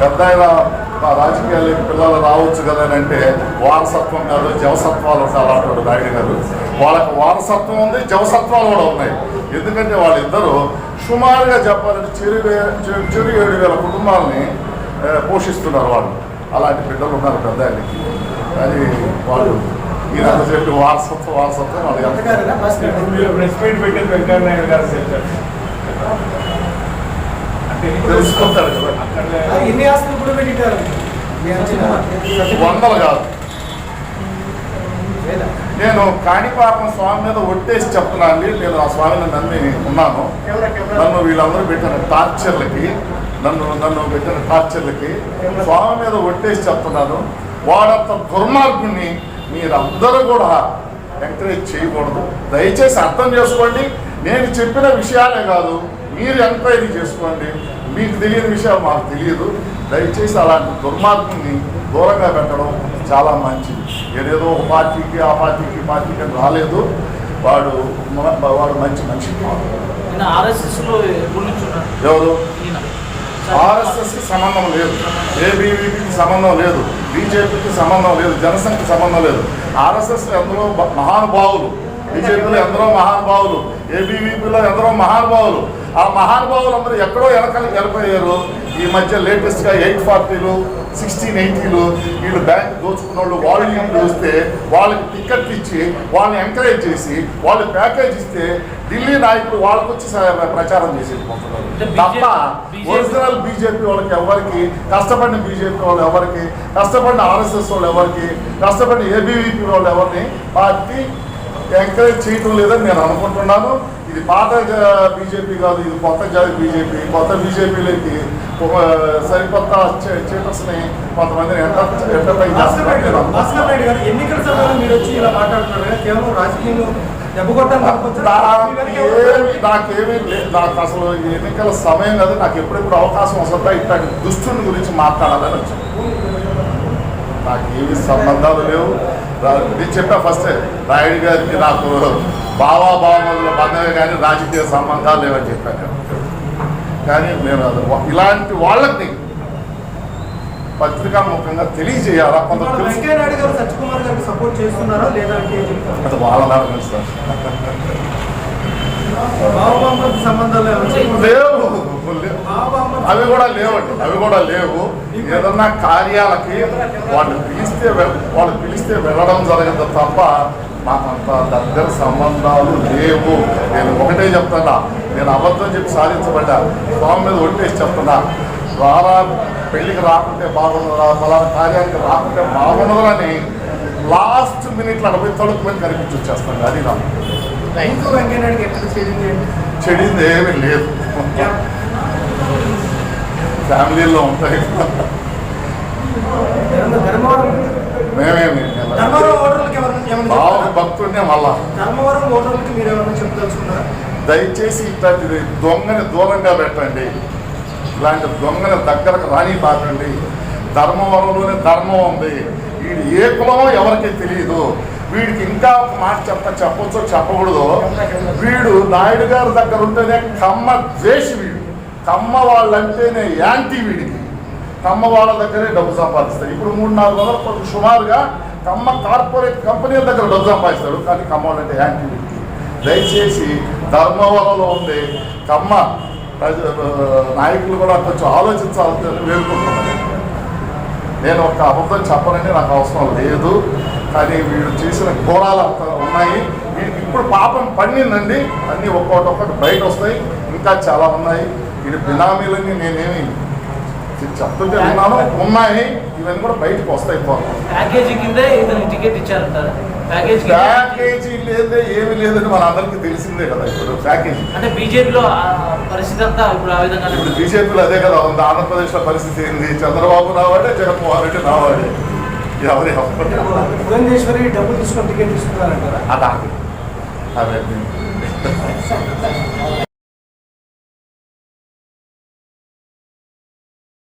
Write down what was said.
పెద్ద రాజకీయాలకి పిల్లలు రావచ్చు కదా అని అంటే వారసత్వం కాదు జవసత్వాలు ఉండాలి అంటాడు నాయుడు గారు. వాళ్ళకి వారసత్వం ఉంది జవసత్వాలు కూడా ఉన్నాయి. ఎందుకంటే వాళ్ళిద్దరూ సుమారుగా చెప్పాలంటే చెరు వే- చెరు- ఏడు వేల కుటుంబాలని పోషిస్తున్నారు వాళ్ళు. అలాంటి బిడ్డలు ఉన్నారు పెద్ద ఆయనకి కానీ వాళ్ళు ఈయన చెప్పి వారసత్వం వారసత్వం వాళ్ళు ప్రెస్ మీట్ పెట్టిన వెంకయ్య నాయుడు గారు తెలుసుకుంటారు కదా. ఎన్ని ఆస్తులు కూడా పెట్టింటారు? వందలు కాదు. లేదా? నేను కాణిపాకం స్వామి మీద ఒట్టేసి చెప్తున్నా అండి. నేను ఆ స్వామిని నమ్మి ఉన్నాను. నన్ను వీళ్ళందరూ పెట్టిన టార్చర్లకి నన్ను నన్ను పెట్టిన టార్చర్లకి స్వామి మీద ఒట్టేసి చెప్తున్నాను. వాడంత దుర్మార్గుణ్ణి మీరందరూ కూడా ఎంకరేజ్ చేయకూడదు. దయచేసి అర్థం చేసుకోండి. నేను చెప్పిన విషయాలే కాదు. మీరు ఎంక్వైరీ చేసుకోండి. మీకు తెలియని విషయాలు మాకు తెలియదు. దయచేసి అలాంటి దుర్మార్గుని దూరంగా పెట్టడం చాలా మంచిది. ఏదేదో ఒక పార్టీకి ఆ పార్టీకి పార్టీకి రాలేదు. వాడు వాడు మంచి మనిషి. ఎవరు? ఆర్ఎస్ఎస్కి సంబంధం లేదు. ఏబీవీపీకి సంబంధం లేదు. బీజేపీకి సంబంధం లేదు. జనసంఘకి సంబంధం లేదు. ఆర్ఎస్ఎస్ ఎందరో బ- మహానుభావులు. బీజేపీలో ఎందరో మహానుభావులు ఏబీవీపీలో ఎందరో మహానుభావులు. ఆ మహానుభావులు అందరూ ఎక్కడో వెనకాల వెళ్ళిపోయారు ఈ మధ్య లేటెస్ట్గా ఎయిట్ ఫార్టీలు సిక్స్టీన్ ఎయిటీలు వీళ్ళు బ్యాంక్ దోచుకున్న వాళ్ళు వీళ్ళు వస్తే వాళ్ళకి టికెట్లు ఇచ్చి వాళ్ళని ఎంకరేజ్ చేసి వాళ్ళు ప్యాకేజ్ ఇస్తే ఢిల్లీ నాయకులు వాళ్ళకి వచ్చి ప్రచారం చేసి తప్ప ఒరిజినల్ బీజేపీ వాళ్ళకి ఎవరికి కష్టపడిన బీజేపీ వాళ్ళు ఎవరికి కష్టపడిన ఆర్ఎస్ఎస్ వాళ్ళు ఎవరికి కష్టపడిన ఏబీవీపీ వాళ్ళు ఎవరిని పార్టీ ఎంకరేజ్ చేయటం లేదని నేను అనుకుంటున్నాను. ఇది పాత బీజేపీ కాదు ఇది కొత్త జాతి బీజేపీ. కొత్త బీజేపీలోకి ఒక సరికొత్త చీటర్స్ని కొంతమందిని ఎంటర్టైన్ చేస్తున్నారు. ఎన్నికల సమయంలో మీరు వచ్చి ఇలా మాట్లాడుతున్నారు కేవలం రాజకీయంలో? నాకేమి లేదు నాకు అసలు ఎన్నికల సమయం కదా నాకు ఎప్పుడెప్పుడు అవకాశం వస్తుందా ఇట్లాంటి దుష్టుని గురించి మాట్లాడాలని వచ్చింది. నాకు ఏమి సంబంధాలు లేవు నేను చెప్పా ఫస్ట్ రాయుడు గారికి నాకు బావా బావమతుల బంధమే కానీ రాజకీయ సంబంధాలు లేవని చెప్పాను. కానీ నేను ఇలాంటి వాళ్ళకి పత్రికా ముఖంగా తెలియజేయాలా కొంత సపోర్ట్ చేస్తున్నారా లేదా? అది వాళ్ళ భావబాంబు సంబంధాలు? లేవు అవి కూడా లేవండి అవి కూడా లేవు. ఏదన్నా కార్యాలకి వాళ్ళు పిలిస్తే వెళ్- వాళ్ళు పిలిస్తే వెళ్ళడం జరగదు తప్ప మాకంత దగ్గర సంబంధాలు లేవు. నేను ఒకటే చెప్తున్నా. నేను అబద్ధం చెప్పి సాధించబడ్డా. స్వామి మీద ఒట్టేసి చెప్తున్నా. ద్వారా పెళ్ళికి రాకుంటే బాగుండదా? ఫలానా కార్యానికి రాకుంటే బాగుండదని లాస్ట్ మినిట్లో అడవై తొలగి మీద కనిపించి వచ్చేస్తాను అది నాకు? చెడింది ఏమీ లేదు. ఫ్యామిలీలో ఉంటాయి. మేమేమి? భక్తుడినే మళ్ళా. ధర్మవరం ఓటర్లకి మీరు ఏమైనా చెప్పదలుచుకున్నారా? దయచేసి ఇట్లాంటిది దొంగని దూరంగా పెట్టండి. ఇలాంటి దొంగని దగ్గరకు రాని పాకండి. ధర్మవరంలోనే ధర్మం ఉంది. వీడు ఏ కులమో ఎవరికి తెలియదు వీడికి ఇంకా ఒక మాట చెప్ప చెప్పొచ్చో చెప్పకూడదు? వీడు నాయుడు గారి దగ్గర ఉంటేనే కమ్మ ద్వేషి వీడు. కమ్మ వాళ్ళంటేనే యాంటీ వీడికి కమ్మ వాళ్ళ దగ్గరే డబ్బు సంపాదిస్తారు. ఇప్పుడు మూడు నాలుగు వందల కోట్లు సుమారుగా కమ్మ కార్పొరేట్ కంపెనీల దగ్గర డబ్బు సంపాదిస్తాడు కానీ కమ్మ వాళ్ళంటే యాంటీ వీడికి దయచేసి ధర్మవరంలో ఉండే కమ్మ నాయకులు కూడా కొంచెం ఆలోచించాలని వేడుకుంటున్నాను నేను ఒక అబద్ధం చెప్పనని నాకు అవసరం లేదు. కానీ వీడు చేసిన ఘోరాలు అంత ఉన్నాయి. వీడికి ఇప్పుడు పాపం పండిందండి అన్నీ ఒక్కొక్కటి బయట వస్తాయి ఇంకా చాలా ఉన్నాయి. వీడి బినామీలన్నీ నేనేమి చెప్తుంటే విన్నాను. ఉన్నాయి. ఇవన్నీ కూడా బయటకు వస్తాయి ప్యాకేజీ కిందే టికెట్ ఇచ్చారంటారా. ప్యాకేజ్ లేదే ఏమి లేదని మన అందరికీ తెలిసిందే కదా ఇప్పుడు ప్యాకేజీ. అంటే బీజేపీలో పరిస్థితి అంతా ఇప్పుడు ఆ విధంగానే ఇప్పుడు. బీజేపీలో అదే కదా ఉంది. ఆంధ్రప్రదేశ్లో పరిస్థితి ఏంది? చంద్రబాబు నావాడే జగన్మోహన్ రెడ్డి నావాడే. ఎవరి పురంధేశ్వరి డబ్బులు తీసుకొని టికెట్ తీసుకున్నారంటారా? అదా. అవన్నీ.